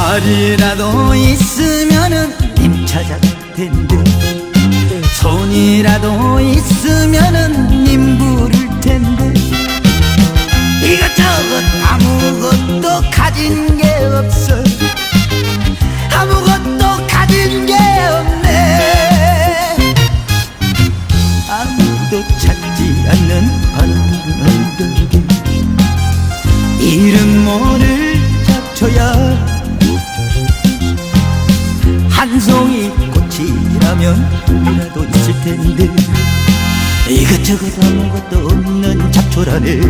말이라도 있으면은 님 찾아갈 텐데 손이라도 있으면은 님 부를 텐데. 이것저것 아무것도 가진 게 없어 아무것도 가진 게 없네. 아무도 찾지 않는 밝은 언덕에 이름 모를 잡초야 한 송이 꽃이라면 꿈이라도 있을 텐데 이것저것 아무것도 없는 잡초라네